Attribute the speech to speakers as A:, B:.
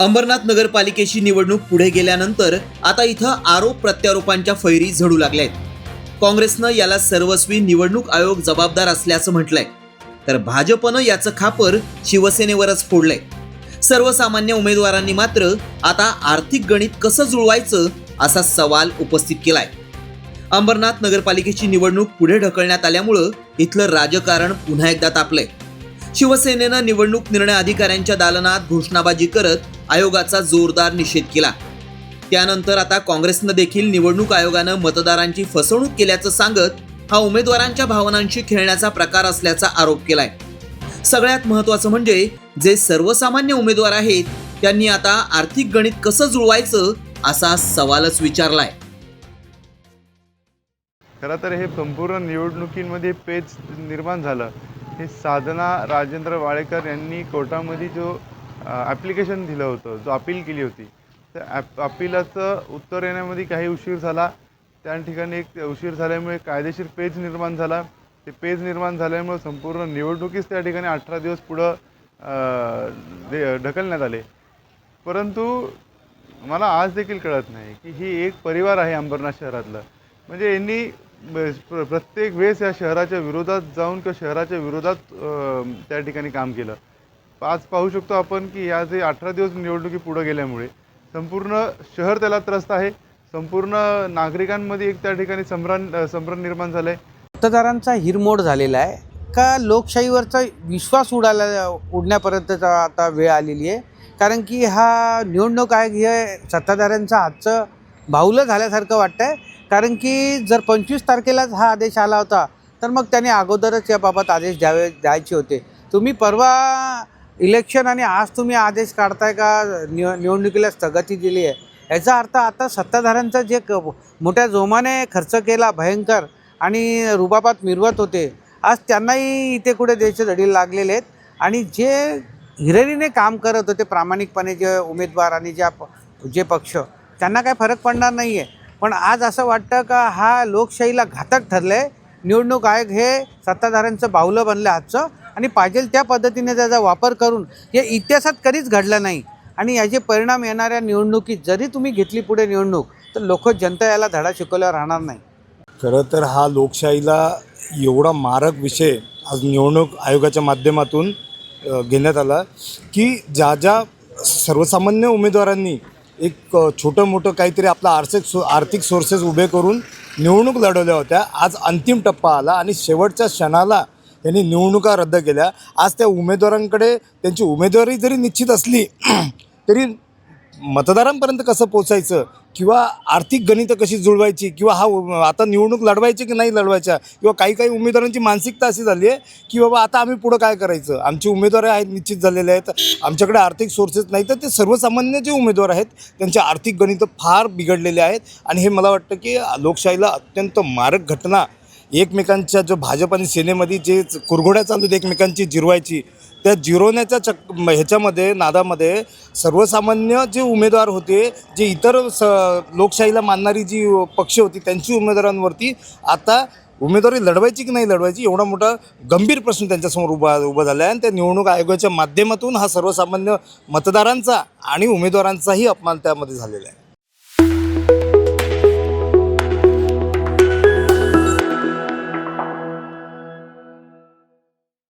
A: अंबरनाथ नगरपालिकेची निवडणूक पुढे गेल्यानंतर आता इथं आरोप प्रत्यारोपांच्या फैरी झडू लागल्या आहेत काँग्रेसनं याला सर्वस्वी निवडणूक आयोग जबाबदार असल्याचं म्हटलंय. तर भाजपनं याचं खापर शिवसेनेवरच फोडलंय. सर्वसामान्य उमेदवारांनी मात्र आता आर्थिक गणित कसं जुळवायचं असा सवाल उपस्थित केलाय. अंबरनाथ नगरपालिकेची निवडणूक पुढे ढकलण्यात आल्यामुळं इथलं राजकारण पुन्हा एकदा तापलंय. शिवसेनेनं निवडणूक निर्णय अधिकाऱ्यांच्या दालनात घोषणाबाजी करत आयोगाचा जोरदार निषेध केला. त्यानंतर आता काँग्रेसनं देखील निवडणूक आयोगानं मतदारांची फसवणूक केल्याचं सांगत हा उमेदवारांच्या भावनांशी खेळण्याचा प्रकार असल्याचा आरोप केलाय. सगळ्यात महत्त्वाचं म्हणजे जे सर्वसामान्य उमेदवार आहेत त्यांनी आता आर्थिक गणित कसं जुळवायचं असा सवालच विचारलाय.
B: खरं तर हे संपूर्ण निवडणुकींमध्ये पेच निर्माण झालं. हे साधना राजेंद्र वाळेकर यांनी कोर्टामध्ये जो ॲप्लिकेशन दिलं होतं जो अपील केली होती. तर ॲप अपिलाचं उत्तर येण्यामध्ये काही उशीर झाला. त्या ठिकाणी एक उशीर झाल्यामुळे कायदेशीर पेज निर्माण झाला. ते पेज निर्माण झाल्यामुळे संपूर्ण निवडणुकीस त्या ठिकाणी अठरा दिवस पुढं दे- ढकलण्यात आले. परंतु मला आज देखील कळत नाही की ही एक परिवार आहे अंबरनाथ शहरातलं. म्हणजे यांनी प्र- प्रत्येक वेळेस या शहराच्या विरोधात जाऊन किंवा शहराच्या विरोधात त्या ठिकाणी काम केलं. आज पाहू शकतो आपण की या जे अठरा दिवस निवडणुकी पुढं गेल्यामुळे संपूर्ण शहर त्याला त्रस्त आहे. संपूर्ण नागरिकांमध्ये एक त्या ठिकाणी संभ्रम संभ्रम निर्माण झालं आहे
C: मतदारांचा हिरमोड झालेला आहे. का लोकशाहीवरचा विश्वास उडाला उडण्यापर्यंतचा आता वेळ आलेली आहे? कारण की हा निवडणूक आयोग हे सत्ताधाऱ्यांचा हातचं बाहुलं झाल्यासारखं वाटतं आहे कारण की जर पंचवीस तारखेलाच हा आदेश आला होता तर मग त्याने अगोदरच याबाबत आदेश द्यावे द्यायचे होते. तुम्ही परवा इलेक्शन आणि आज तुम्ही आदेश काढताय का? निव निवडणुकीला स्थगिती दिली आहे. याचा अर्थ आता सत्ताधाऱ्यांचा जे क मोठ्या जोमाने खर्च केला भयंकर आणि रुबाबात मिरवत होते आज त्यांनाही इथे कुठे देश धडी लागलेले आहेत. आणि जे हिरिरीने काम करत होते प्रामाणिकपणे जे उमेदवार आणि ज्या जे पक्ष त्यांना काही फरक पडणार नाही आहे पण आज असं वाटतं का हा लोकशाहीला घातक ठरलं आहे निवडणूक आयोग हे सत्ताधाऱ्यांचं बाहुलं बनलं आजचं. आणि पाहिजे त्या पद्धतीने त्याचा वापर करून हे इतिहासात कधीच घडलं नाही. आणि याचे परिणाम येणाऱ्या निवडणुकीत जरी तुम्ही घेतली पुढे निवडणूक तर लोक जनता याला धडा शिकवल्यावर राहणार नाही.
D: खरं तर हा लोकशाहीला एवढा मारक विषय आज निवडणूक आयोगाच्या माध्यमातून घेण्यात आला की ज्या ज्या सर्वसामान्य उमेदवारांनी एक छोटं मोठं काहीतरी आपला आर्थिक सो आर्थिक सोर्सेस उभे करून निवडणूक लढवल्या होत्या आज अंतिम टप्पा आला आणि शेवटच्या क्षणाला त्यांनी निवडणुका रद्द केल्या. आज त्या उमेदवारांकडे त्यांची उमेदवारी जरी निश्चित असली तरी मतदारांपर्यंत कसं पोचायचं किंवा आर्थिक गणितं कशी जुळवायची? किंवा हा आता निवडणूक लढवायची की नाही लढवायच्या? किंवा काही काही उमेदवारांची मानसिकता अशी झाली आहे की बाबा आता आम्ही पुढं काय करायचं? आमची उमेदवार आहेत निश्चित झालेले आहेत. आमच्याकडे आर्थिक सोर्सेस नाही तर ते सर्वसामान्य जे उमेदवार आहेत त्यांचे आर्थिक गणितं फार बिघडलेले आहेत. आणि हे मला वाटतं की लोकशाहीला अत्यंत मारक घटना एकमेकांच्या जो भाजप आणि सेनेमध्ये जे कुरघोड्या चालू आहेत एकमेकांची जिरवायची त्या जिरवण्याच्या चक ह्याच्यामध्ये नादामध्ये सर्वसामान्य जे उमेदवार होते जे इतर स लोकशाहीला मानणारी जी पक्ष होती त्यांची उमेदवारांवरती आता उमेदवारी लढवायची की नाही लढवायची एवढा मोठा गंभीर प्रश्न त्यांच्यासमोर उभा उभा झाला आहे आणि त्या निवडणूक आयोगाच्या माध्यमातून हा सर्वसामान्य मतदारांचा आणि उमेदवारांचाही अपमान त्यामध्ये झालेला आहे.